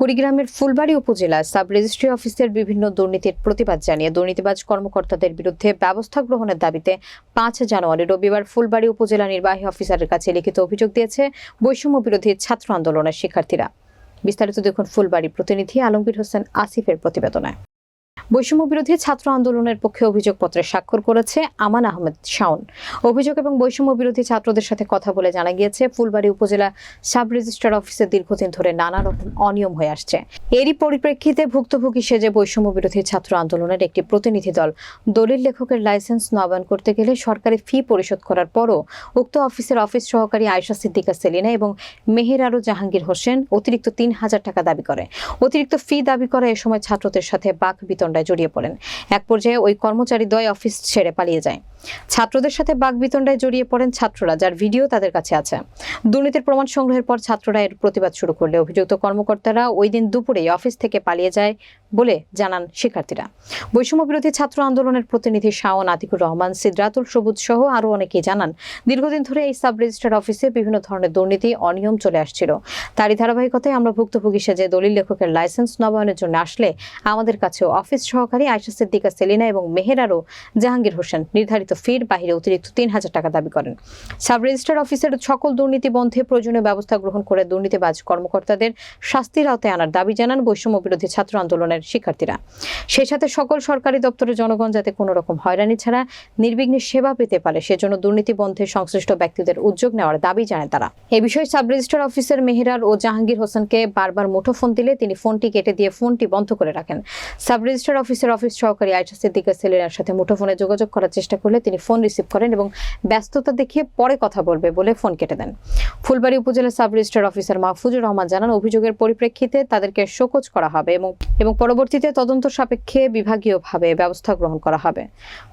কুড়িগ্রামের Phulbari upazila sub registry অফিসের বিভিন্ন দুর্নীতির প্রতিবাদ জানিয়ে দুর্নীতিবাজ কর্মকর্তাদের বিরুদ্ধে ব্যবস্থা গ্রহণের দাবিতে পাঁচ জানুয়ারি রবিবার ফুলবাড়ি উপজেলা নির্বাহী অফিসারের কাছে লিখিত অভিযোগ দিয়েছে বৈষম্য বিরোধী ছাত্র আন্দোলনের শিক্ষার্থীরা। বিস্তারিত দেখুন ফুলবাড়ি প্রতিনিধি আলমগীর হোসেন আসিফের প্রতিবেদনে। বৈষম্য বিরোধী ছাত্র আন্দোলনের পক্ষে অভিযোগপত্রে স্বাক্ষর করেছে আমান আহমেদ শাওন। অভিযোগ এবং বৈষম্য বিরোধী ছাত্রদের সাথে কথা বলে জানা গিয়েছে, ফুলবাড়ি উপজেলা সাব রেজিস্ট্রার অফিসে দীর্ঘদিন ধরে নানা রকম অনিয়ম হয়ে আসছে। এরই পরিপ্রেক্ষিতে ভুক্তভোগী সেজে বৈষম্য বিরোধী ছাত্র আন্দোলনের একটি প্রতিনিধি দল দলিল লেখকের লাইসেন্স নবায়ন করতে গেলে সরকারি ফি পরিশোধ করার পরও উক্ত অফিসের অফিস সহকারী আয়শা সিদ্দিকা সেলিনা এবং মেহের আরও জাহাঙ্গীর হোসেন অতিরিক্ত তিন হাজার টাকা দাবি করে। অতিরিক্ত ফি দাবি করা এ সময় ছাত্রদের সাথে বাক বিতণ্ডায় জড়িয়ে পড়েন। এক পর্যায়ে ওই কর্মচারী দ্বয় অফিস ছেড়ে পালিয়ে যায়। ছাত্রদের সাথে বাক বিতণ্ডায় জড়িয়ে পড়েন ছাত্ররা, যার ভিডিও তাদের কাছে আছে। দুর্নীতির প্রমাণ সংগ্রহের পর ছাত্ররা এর প্রতিবাদ শুরু করলে অভিযুক্ত কর্মকর্তারা ওই দিন দুপুরেই অফিস থেকে পালিয়ে যায় বলে জানান শিক্ষার্থীরা। বৈষম্য বিরোধী ছাত্র আন্দোলনের প্রতিনিধি শাওন আতিকুর রহমান সিদ্রাতুল সবুজ সহ আরও অনেকেই জানান, দীর্ঘদিন ধরে এই সাব রেজিস্ট্রার অফিসে বিভিন্ন ধরনের দুর্নীতি, অনিয়ম চলে আসছিল। তারই ধারাবাহিকতায় আমরা ভুক্তভোগী সেজে দলিল লেখকের লাইসেন্স নবায়নের জন্য আসলে আমাদের কাছেও অফিস সহকারী আয়শা সিদ্দিকা, সেলিনা এবং মেহেরারও জাহাঙ্গীর হোসেন নির্ধারিত ফির বাহিরে অতিরিক্ত তিন হাজার টাকা দাবি করেন। সাব রেজিস্ট্রার অফিসের সকল দুর্নীতি বন্ধে প্রয়োজনীয় ব্যবস্থা গ্রহণ করে দুর্নীতিবাজ কর্মকর্তাদের শাস্তির আওতায় আনার দাবি জানান বৈষম্য বিরোধী ছাত্র আন্দোলনের শিক্ষার্থীরা। সেই সাথে সকল সরকারি দপ্তরের জনগণ যাতে কোনো রকম হয়রানি ছাড়া নির্বিঘ্নে সেবা পেতে পারে, সেজন্য দুর্নীতি বন্ধে সংশ্লিষ্ট ব্যক্তিদের উদ্যোগ নেওয়ার দাবি জানায় তারা। এ বিষয়ে সাব রেজিস্ট্রার অফিসের মেহেরার ও জাহাঙ্গীর হোসেনকে বারবার মুঠোফোন দিলে তিনি ফোনটি কেটে দিয়ে ফোনটি বন্ধ করে রাখেন। সাব রেজিস্ট্রার অফিসের অফিস সহকারী আয়সা সিদ্দিকা সেলিনার সাথে মুঠোফোনে যোগাযোগ করার চেষ্টা করলে তিনি ফোন রিসিভ করেন এবং ব্যস্ততা দেখিয়ে পরে কথা বলবে বলে ফোন কেটে দেন। ফুলবাড়ী উপজেলা sub registrar officer Mahfuzur Rahman জানান অভিযোগের পরিপ্রেক্ষিতে তাদেরকে শোকজ করা হবে এবং এবং পরবর্তীতে তদন্ত সাপেক্ষে বিভাগীয়ভাবে ব্যবস্থা গ্রহণ করা হবে।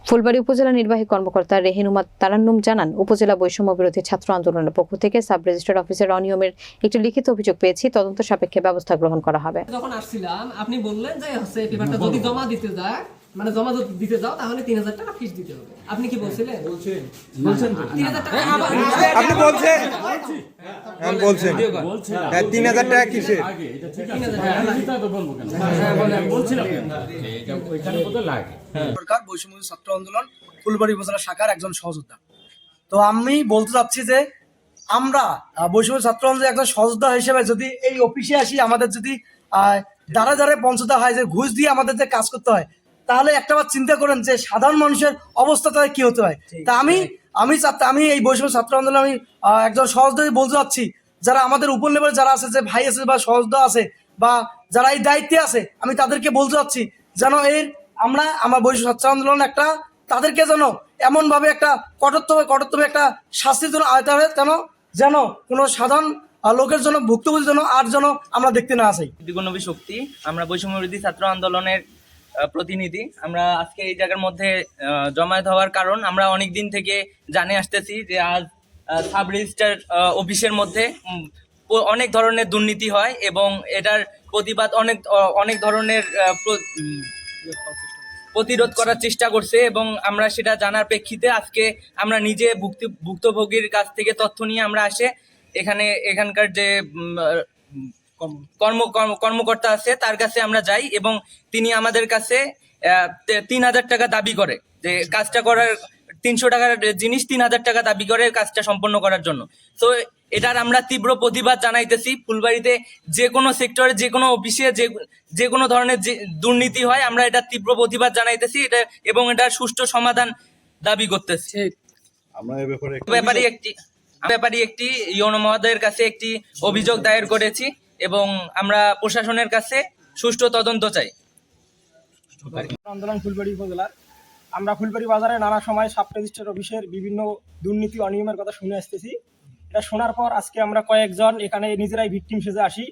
ফুলবাড়ী উপজেলা নির্বাহী কর্মকর্তা রেহিনুমা তারান্নুম জানান উপজেলা বৈষম্য বিরোধী ছাত্র আন্দোলনের পক্ষ থেকে সাব রেজিস্ট্রার অফিসের অনিয়মের একটি লিখিত অভিযোগ পেয়েছি তদন্ত সাপেক্ষে ব্যবস্থা গ্রহণ করা হবে। যখন আসছিলাম আপনি বললেন যে হচ্ছে এই পেপারটা যদি জমা দিতে যায় মানে জমা যদি দিতে যাও তাহলে তিন হাজার টাকা ফিস দিতে হবে। আপনি কি বলছিলেন? বলছেন। তিন হাজার টাকা আপনি বলছেন। হ্যাঁ, বলছেন। হ্যাঁ, তিন হাজার টাকা কিসের? তিন হাজার টাকা সরকার বৈষম্য ছাত্র আন্দোলন ফুলবাড়ি উপজেলা শাখার একজন সহযোদ্ধা। তো আমি বলতে চাচ্ছি যে আমরা বৈষম্য ছাত্র আন্দোলনের একজন সহযোদ্ধা হিসেবে যদি এই অফিসে আসি আমাদের যদি দ্বারা দ্বারা পঞ্চতা হয় যে ঘুষ দিয়ে আমাদের যে কাজ করতে হয় তাহলে একটা বার চিন্তা করেন যে সাধারণ মানুষের অবস্থা তাহলে কি হতে হয় তা আমি আমি আমি এই বৈষম্য ছাত্র আন্দোলন আমি একজন হিসেবে বলতে চাচ্ছি যারা আমাদের উপর লেভেলে যারা আছে যে ভাই আছে বা সহযোদ্ধা আছে বা যারা এই দায়িত্বে আছে আমি তাদেরকে বলতে চাচ্ছি যেন এর আমরা আমার বৈশ্বিক ছাত্র আন্দোলন একটা তাদেরকে যেন এমন ভাবে একটা কঠোরতম কঠোরতম একটা শাস্তির জন্য আয়তা হয় যেন যেন কোনো সাধারণ লোকের জন্য ভুক্তভোগী যেন আর যেন আমরা দেখতে না আসি। দ্বিগুণবী শক্তি, আমরা বৈষম্য বিরোধী ছাত্র আন্দোলনের প্রতিনিধি। আমরা আজকে এই জায়গার মধ্যে জমায়েত হওয়ার কারণ, আমরা অনেক দিন থেকে জানে আসতেছি যে আজ সাব রেজিস্টার অফিসের মধ্যে অনেক ধরনের দুর্নীতি হয় এবং এটার প্রতিবাদ অনেক অনেক ধরনের প্রতিরোধ করার চেষ্টা করছে এবং আমরা সেটা জানার প্রেক্ষিতে আজকে আমরা নিজে ভুক্তি, ভুক্তভোগীর কাছ থেকে তথ্য নিয়ে আমরা আসে এখানে এখানকার যে কর্ম কর্ম- কর্মকর্তা আছে তার কাছে আমরা যাই এবং তিনি আমাদের কাছে তিন হাজার টাকা দাবি করে যে কাজটা করার তিনশো টাকার জিনিস তিন হাজার টাকা দাবি করে কাজটা সম্পন্ন করার জন্য। তো এটার আমরা তীব্র প্রতিবাদ জানাইতেছি। ফুলবাড়িতে যে কোনো সেক্টরে যে কোনো অফিসে যে যে কোনো ধরনের যে দুর্নীতি হয় আমরা এটা তীব্র প্রতিবাদ জানাইতেছি। এটা এবং এটা সুষ্ঠু সমাধান দাবি করতেছি। আমরা ব্যাপারে একটি ব্যাপারে একটি ইয়নো মহোদয়ের কাছে একটি অভিযোগ দায়ের করেছি এবং আমরা প্রশাসনের কাছে সুষ্ঠু তদন্ত চাই। আন্দোলন ফুলবাড়ি উপজেলার। আমরা ফুলবাড়ি বাজারে নানা সময় সাব রেজিস্টার অফিসের বিভিন্ন দুর্নীতি, অনিয়মের কথা শুনে আসতেছি। এটা শোনার পর আজকে আমরা কয়েকজন এখানে নিজেরাই ভিকটিম সেজে আসি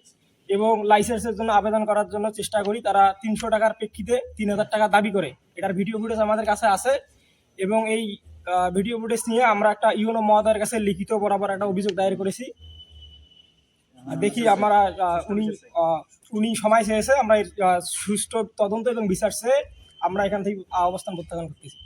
এবং লাইসেন্সের জন্য আবেদন করার জন্য চেষ্টা করি। তারা তিনশো টাকার প্রেক্ষিতে তিন হাজার টাকা দাবি করে। এটার ভিডিও ফুটেজ আমাদের কাছে আছে এবং এই ভিডিও ফুটেজ নিয়ে আমরা একটা ইউনো মহাদার কাছে লিখিত বরাবর একটা অভিযোগ দায়ের করেছি। দেখি আমরা উনি উনি সময় চেয়েছে, আমরা সুষ্ঠু তদন্ত এবং বিচার চেয়ে আমরা এখান থেকে অবস্থান প্রত্যাখ্যান করতেছি।